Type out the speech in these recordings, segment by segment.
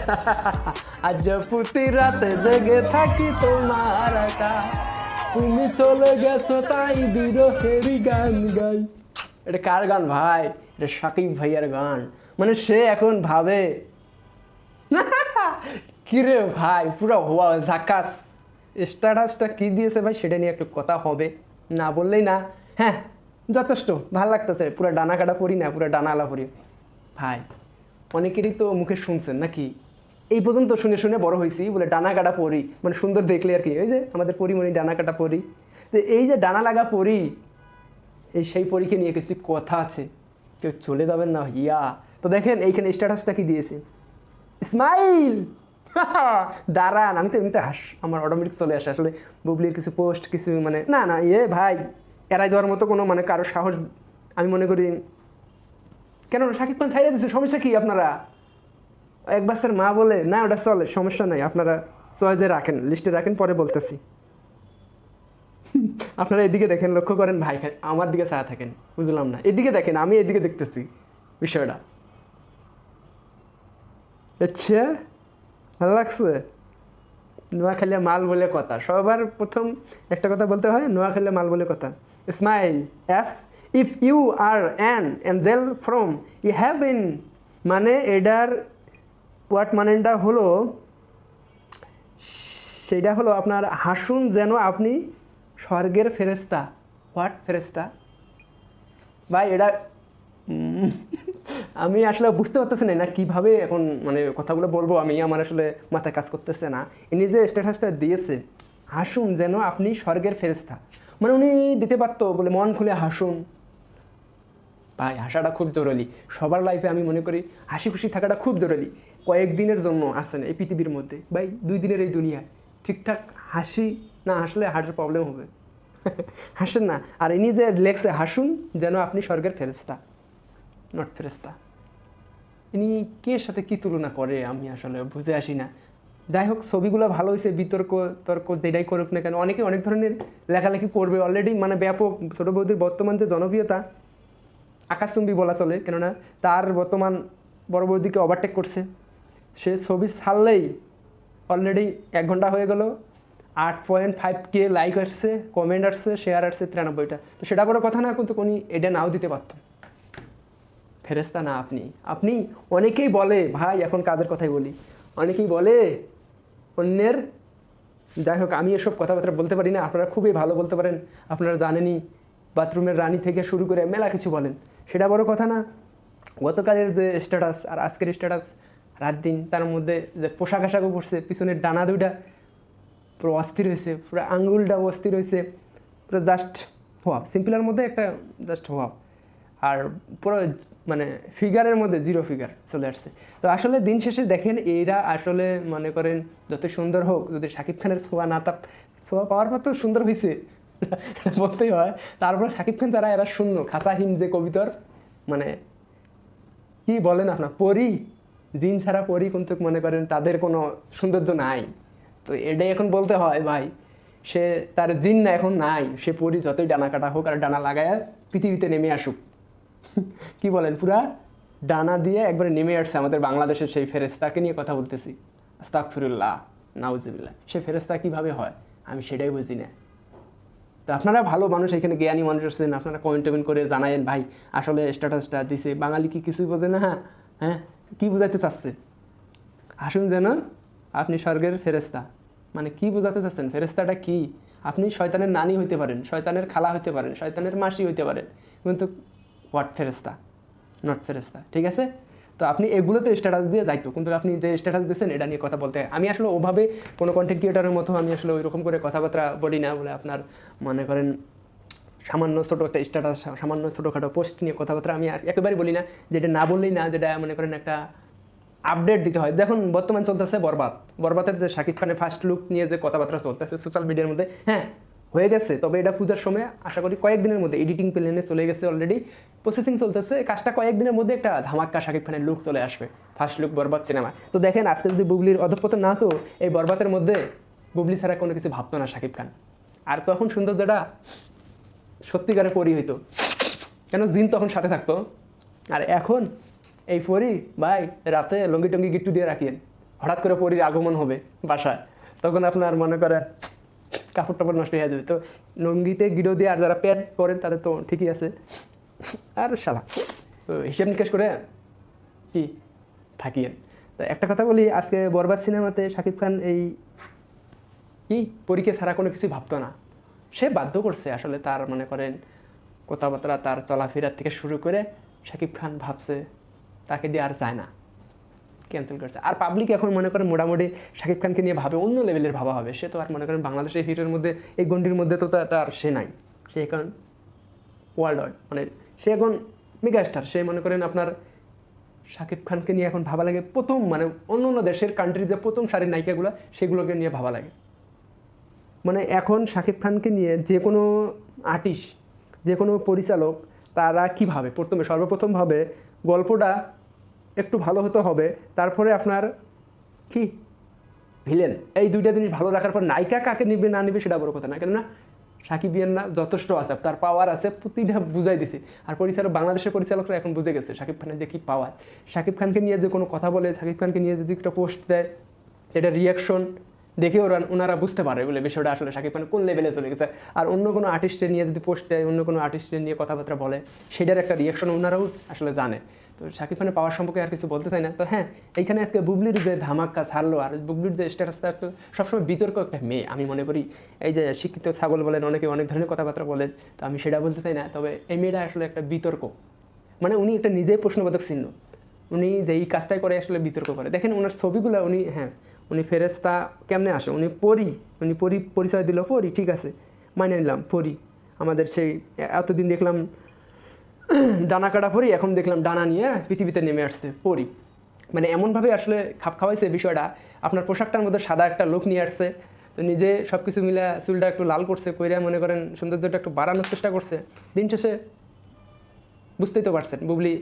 আজ প্রতি রাতে জেগে থাকি তোমার একা তুমি চলে গেছো তাই বিরহেরই গান গাই। এটা কার গান ভাই? এটা সাকিব ভাইয়ার গান। মানে সে এখন ভাবে। কিরে ভাই, পুরো হওয়া ঝাকাস স্ট্যাটাসটা কি দিয়েছে ভাই সেটা নিয়ে একটু কথা হবে। না বললেই না। হ্যাঁ যথেষ্ট। ভালো লাগতেছে। পুরো ডানা কাটা পড়ি না, পুরো ডানা আলা পড়ি ভাই, অনেকেরই তো মুখে শুনছেন নাকি? এই পর্যন্ত শুনে শুনে বড় হয়েছি বলে ডানা কাটা পরি মানে সুন্দর দেখলে আর কি। ওই যে আমাদের পরিমণি ডানা কাটা পরি। তো এই যে ডানা লাগা পরি, এই সেই পরীকে নিয়ে কিছু কথা আছে। কেউ চলে যাবেন না ইয়া তো দেখেন এইখানে স্ট্যাটাসটা কি দিয়েছে? স্মাইল! দাঁড়ান, আমি তো এমনিতে হাস, আমার অটোমেটিক চলে আসে। আসলে বুবলির কিছু পোস্ট কিছু মানে না না ইয়ে ভাই এড়াই দেওয়ার মতো কোনো মানে কারও সাহস আমি মনে করি, কেন শাকিব খান ছাইড়ে দিচ্ছে সমস্যা কি আপনারা? এক বাচ্চার মা বলে, না, ওটা চলে, সমস্যা নাই, আপনারা চয়েজে রাখেন, লিস্টে রাখেন, পরে বলতেছি। আপনারা এদিকে দেখেন, লক্ষ্য করেন, ভাই আমার দিকে চা থাকেন, বুঝলাম না। এদিকে দেখেন, আমি এদিকে দেখতেছি বিষয়টা। আচ্ছা ভালো লাগছে? নোয়াখালী মাল বলে কথা, সবার প্রথম একটা কথা বলতে হয় নোয়াখালী মাল বলে কথা। Smile as if you are an angel from you have in মানে এডার ওয়াট মানেটা হলো, সেটা হলো আপনার হাসুন যেন আপনি স্বর্গের ফেরেস্তা হোয়াট? ফেরেস্তা ভাই, এটা আমি আসলে বুঝতে পারতেছি না কীভাবে এখন মানে কথাগুলো বলব আমি, আমার আসলে মাথায় কাজ করতেছে না। ইনি যে স্ট্যাটাসটা দিয়েছে, হাসুন যেন আপনি স্বর্গের ফেরেস্তা মানে উনি দিতে পারতো, বলে মন খুলে হাসুন। ভাই, হাসাটা খুব জরুরি। সবার লাইফে আমি মনে করি হাসি খুশি থাকাটা খুব জরুরি। কয়েকদিনের জন্য আসেন এই পৃথিবীর মধ্যে। ভাই, দুই দিনের এই দুনিয়া। ঠিকঠাক হাসি না হাসলে হার্টের প্রবলেম হবে। হাসেন না। আর ইনি যে লেখছে হাসুন যেন আপনি স্বর্গের ফেরেস্তা নট ফেরেস্তা ইনি কে সাথে কি তুলনা করে আমি আসলে বুঝে আসি না। যাই হোক, ছবিগুলো ভালো হয়েছে বিতর্ক, তর্ক যেটাই করুক না কেন, অনেকে অনেক ধরনের লেখালেখি করবে অলরেডি মানে ব্যাপক। ছোট বৌদির বর্তমান যে জনপ্রিয়তা, আকাশচুম্বী বলা চলে, কেননা তার বর্তমান বড় বৌদিকে ওভারটেক করছে। সে ছবি ছাড়লেই অলরেডি এক ঘণ্টা হয়ে গেল। আট পয়েন্ট ফাইভ কে লাইক আসছে কমেন্ট আসছে শেয়ার আসছে তিরানব্বইটা। তো সেটা বড় কথা না, কিন্তু উনি এটা নাও দিতে পারতো ফেরেস্তা না আপনি। আপনি অনেকেই বলে, ভাই, এখন কাজের কথাই বলি? অনেকেই বলে, অন্যের যাই হোক, আমি এসব কথাবার্তা বলতে পারি না, আপনারা খুবই ভালো বলতে পারেন। আপনারা জানেনই, বাথরুমের রানী থেকে শুরু করে মেলা কিছু বলেন। সেটা বড় কথা না। গতকালের যে স্ট্যাটাস আর আজকের স্ট্যাটাস রাত দিন তার মধ্যে যে পোশাক আশাকও পড়ছে পিছনের ডানা দুইটা পুরো অস্থির হয়েছে, পুরো আঙ্গুলটা অস্থির হয়েছে, পুরো জাস্ট হওয়া সিম্পলের মধ্যে একটা জাস্ট হওয়া আর পুরো মানে ফিগারের মধ্যে জিরো ফিগার চলে আসছে। তো আসলে দিন শেষে দেখেন এরা আসলে মনে করেন যত সুন্দর হোক, যদি শাকিব খানের ছোঁয়া না তা ছোঁয়া পাওয়ার পর তো সুন্দর হয়েছে বলতেই হয়। তারপরে শাকিব খান তারা এরা শূন্য, খাতাহীন যে কবিতার মানে কি বলেন আপনার, পরি জিন ছাড়া পরি কিন্তু মনে করেন তাদের কোনো সৌন্দর্য নাই। তো এটাই এখন বলতে হয় ভাই, সে তার জিন না এখন নাই, সে পরি যতই ডানা কাটা হোক আর ডানা লাগায় পৃথিবীতে নেমে আসুক। কি বলেন পুরা? ডানা দিয়ে একবারে নেমে আসছে আমাদের বাংলাদেশের সেই ফেরেস্তাকে নিয়ে কথা বলতেছি। আস্তাকফিরুল্লাহ নাউজিবিল্লাহ। সে ফেরেস্তা কীভাবে হয়? আমি সেটাই বুঝি না। তো আপনারা ভালো মানুষ, এখানে জ্ঞানী মানুষ আছেন, আপনারা কমেন্ট টমেন্ট করে জানায়েন ভাই, আসলে স্ট্যাটাসটা দিছে। বাঙালি কি কিছুই বোঝে না হ্যাঁ? হ্যাঁ? কী বোঝাতে চাচ্ছে? আসুন যেন আপনি স্বর্গের ফেরেস্তা মানে কি বোঝাতে চাচ্ছেন? ফেরেস্তাটা কি? আপনি শয়তানের নানি হইতে পারেন, শয়তানের খালা হইতে পারেন, শয়তানের মাসি হইতে পারেন। কিন্তু হোয়াট ফেরেস্তা নট ফেরেস্তা ঠিক আছে? তো আপনি এগুলোতে স্ট্যাটাস দিয়ে যাইতো, কিন্তু আপনি যে স্ট্যাটাস দিয়েছেন, এটা নিয়ে কথা বলতে আমি আসলে ওভাবে কোনো কন্টেন্ট ক্রিয়েটারের মতো আমি আসলে ওই রকম করে কথাবার্তা বলি না বলে আপনার মনে করেন সামান্য ছোটো একটা স্ট্যাটাস সামান্য ছোটোখাটো পোস্ট নিয়ে কথাবার্তা আমি আর একেবারেই বলি না, যেটা না বললেই না, যেটা মনে করেন একটা আপডেট দিতে হয়। দেখুন, বর্তমান চলতেছে বরবাদ। বরবাদের যে শাকিব খানের ফার্স্ট লুক নিয়ে যে কথাবার্তা চলতেছে সোশ্যাল মিডিয়ার মধ্যে হ্যাঁ হয়ে গেছে। তবে এটা পূজার সময়, আশা করি কয়েকদিনের মধ্যে এডিটিং প্লেনে চলে গেছে অলরেডি প্রসেসিং চলতেছে, কাজটা কয়েকদিনের মধ্যে একটা ধামাক্কা শাকিব খানের লুক চলে আসবে ফার্স্ট লুক বরবাদ সিনেমা তো দেখেন, আজকে যদি বুবলির অধপতন না তো, এই বরবাদের মধ্যে বুবলি ছাড়া কোনো কিছু ভাবতো না শাকিব খান। আর তখন সৌন্দর্যটা সত্যিকারে পরি হইতো। কেন? জিন তখন সাথে থাকতো। আর এখন এই পরি ভাই রাতে লঙ্গি টঙ্গি গিট্টু দিয়ে রাখিয়েন। হঠাৎ করে পরীর আগমন হবে বাসায়। তখন আপনার মনে করেন কাপড় টাপড় নষ্ট হয়ে যাবে। তো লঙ্গিতে গিডো দিয়ে আর যারা প্যান্ট পরেন তাদের তো ঠিকই আছে। আর সালা তো হিসেব নিকেশ করে কি থাকিয়েন। তো একটা কথা বলি, আজকে বরবাদ সিনেমাতে শাকিব খান এই কি পরীকে ছাড়া কোনো কিছু ভাবতো না। সে বাধ্য করছে আসলে তার, মনে করেন, কথাবার্তা, তার চলাফেরার থেকে শুরু করে শাকিব খান ভাবছে তাকে দিয়ে আর যায় না ক্যান্সেল করছে। আর পাবলিক এখন মনে করেন মোটামুটি শাকিব খানকে নিয়ে ভাবে অন্য লেভেলের ভাবা হবে। সে তো আর মনে করেন বাংলাদেশের হিটের মধ্যে, এই গন্ডির মধ্যে তো তা- তার সে নাই। সে এখন ওয়ার্ল্ড ওয়াইড মানে সে এখন মেগাস্টার সে মনে করেন আপনার শাকিব খানকে নিয়ে এখন ভাবা লাগে প্রথম মানে অন্য অন্য দেশের কান্ট্রির যে প্রথম সারির নায়িকাগুলো, সেগুলোকে নিয়ে ভাবা লাগে। মানে এখন শাকিব খানকে নিয়ে যে কোনো আর্টিস্ট, যে কোনো পরিচালক, তারা কীভাবে প্রথমে সর্বপ্রথমভাবে গল্পটা একটু ভালো হতে হবে। তারপরে আপনার কি? ভিলেন। এই দুইটা জিনিস ভালো রাখার পর নায়িকা কাকে নিবে, না নিবে সেটা বড় কথা না। কেননা সাকিব না যথেষ্ট আছে, তার পাওয়ার আছে, প্রতিটা বুঝাই দিছি। আর পরিচালক, বাংলাদেশের পরিচালকরা এখন বুঝে গেছে শাকিব খানের যে কী পাওয়ার শাকিব খানকে নিয়ে যে কোনো কথা বলে, শাকিব খানকে নিয়ে যদি একটা পোস্ট দেয়, এটা রিয়াকশন দেখে ওরা, ওনারা বুঝতে পারে বলে বিষয়টা আসলে শাকিব খান কোন লেভেলে চলে গেছে। আর অন্য কোনো আর্টিস্টের নিয়ে যদি পোস্ট দেয়, অন্য কোনো আর্টিস্টের নিয়ে কথাবার্তা বলে, সেটার একটা রিয়াকশন ওনারাও আসলে জানে। তো শাকিব খানের পাওয়ার সম্পর্কে আর কিছু বলতে চাই না। তো হ্যাঁ এইখানে আজকে বুবলির যে ধামাক্কা ছাড়লো আর বুবলির যে স্ট্যাটাসটা তো সবসময় বিতর্ক একটা মেয়ে, আমি মনে করি। এই যে শিক্ষিত ছাগল বলেন, অনেকে অনেক ধরনের কথাবার্তা বলেন তো আমি সেটা বলতে চাই না। তবে এই মেয়েটা আসলে একটা বিতর্ক। মানে উনি একটা নিজেই প্রশ্নবোধক চিহ্ন। উনি যেই কাজটাই করে, আসলে বিতর্ক করে। দেখেন, ওনার ছবিগুলো উনি হ্যাঁ উনি ফেরেস্তা কেমনে আসে? উনি পরি উনি পরি পরিচয় দিল, পরি, ঠিক আছে। মানে নিলাম, পরি। আমাদের সেই, এতদিন দেখলাম ডানা কাটা পরি, এখন দেখলাম ডানা নিয়ে পৃথিবীতে নেমে আসছে, পরি। মানে এমনভাবে আসলে খাপ খাওয়াইছে বিষয়টা, আপনার পোশাকটার মধ্যে সাদা একটা লোক নিয়ে আসছে, তো নিজে সব কিছু মিলে চুলটা একটু লাল করছে, কইরা মনে করেন সৌন্দর্যটা একটু বাড়ানোর চেষ্টা করছে। দিন শেষে বুঝতেই তো পারছেন, বুবলি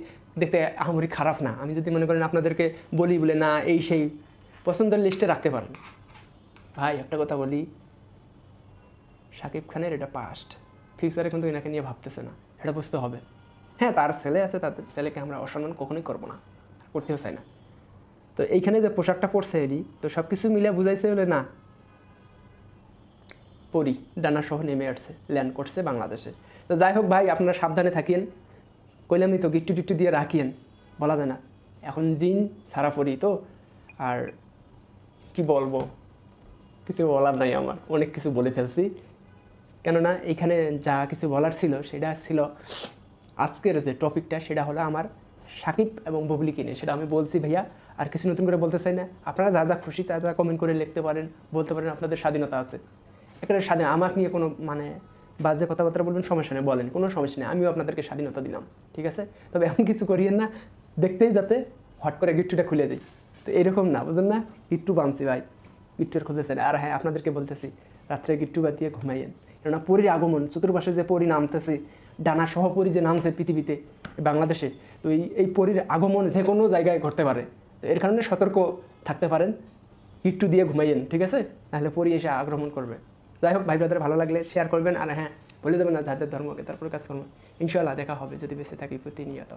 দেখতে আহামরি খারাপ না। আমি যদি মনে করেন আপনাদেরকে বলি বলে, না, এই সেই পছন্দের লিস্টে রাখতে পারেন। ভাই, একটা কথা বলি। শাকিব খানের এটা পাস্ট ফিউচারে কিন্তু এনাকে নিয়ে ভাবতেছে না। এটা বুঝতে হবে। হ্যাঁ তার ছেলে আছে তাদের ছেলেকে আমরা অসম্মান কখনোই করব না। করতেও চাই না। তো এইখানে যে পোশাকটা পরছে এরই তো সব কিছু মিলে বুঝাইছে বলে না, পরি ডানা সহ নেমে আসছে ল্যান্ড করছে বাংলাদেশে। তো যাই হোক ভাই, আপনারা সাবধানে থাকিয়েন। কইলামই তো গিট্টু টিট্টু দিয়ে রাখিয়েন। বলা যায় না। এখন জিন সারা পরি তো। আর কি বলব? কিছু বলার নাই আমার। অনেক কিছু বলে ফেলছি। কেননা এখানে যা কিছু বলার ছিল, সেটা ছিল আজকের যে টপিকটা, সেটা হলো আমার সাকিব এবং ববলিকে নিয়ে। সেটা আমি বলছি ভাইয়া, আর কিছু নতুন করে বলতে চাই না। আপনারা যা যা খুশি তা যা কমেন্ট করে লিখতে পারেন, বলতে পারেন আপনাদের স্বাধীনতা আছে। এখানে স্বাধীন, আমাকে নিয়ে কোনো মানে বাজে কথাবার্তা বলবেন, সমস্যা নেই, বলেন, কোনো সমস্যা নেই, আমিও আপনাদেরকে স্বাধীনতা দিলাম, ঠিক আছে? তবে এমন কিছু করিয়েন না, দেখতেই যাতে হট করে গিট্টুটা খুলে দিই। তো এরকম না বুঝলেন না গিট্টু বানছি ভাই। গিট্টুর খুঁজেছেন আর হ্যাঁ আপনাদেরকে বলতেছি, রাত্রে গিট্টু বাতিয়ে ঘুমাইয়েন কেননা পরীর আগমন, চতুর্পাশে যে পরী নামতেছে ডানা সহ পরী যে নামছে পৃথিবীতে, বাংলাদেশে, তো এই এই পরীর আগমন যে কোনো জায়গায় ঘটতে পারে। তো এর কারণে সতর্ক থাকতে পারেন, গিট্টু দিয়ে ঘুমাইয়েন, ঠিক আছে? নাহলে পরী এসে আক্রমণ করবে। যাই হোক, ভাই ব্রাদার ভালো লাগলে শেয়ার করবেন। আর হ্যাঁ বলে দেবেন না, যাদের ধর্মকে তারপরে কাজ করবেন ইনশাল্লাহ দেখা হবে যদি বেঁচে থাকি প্রতিনিয়ত।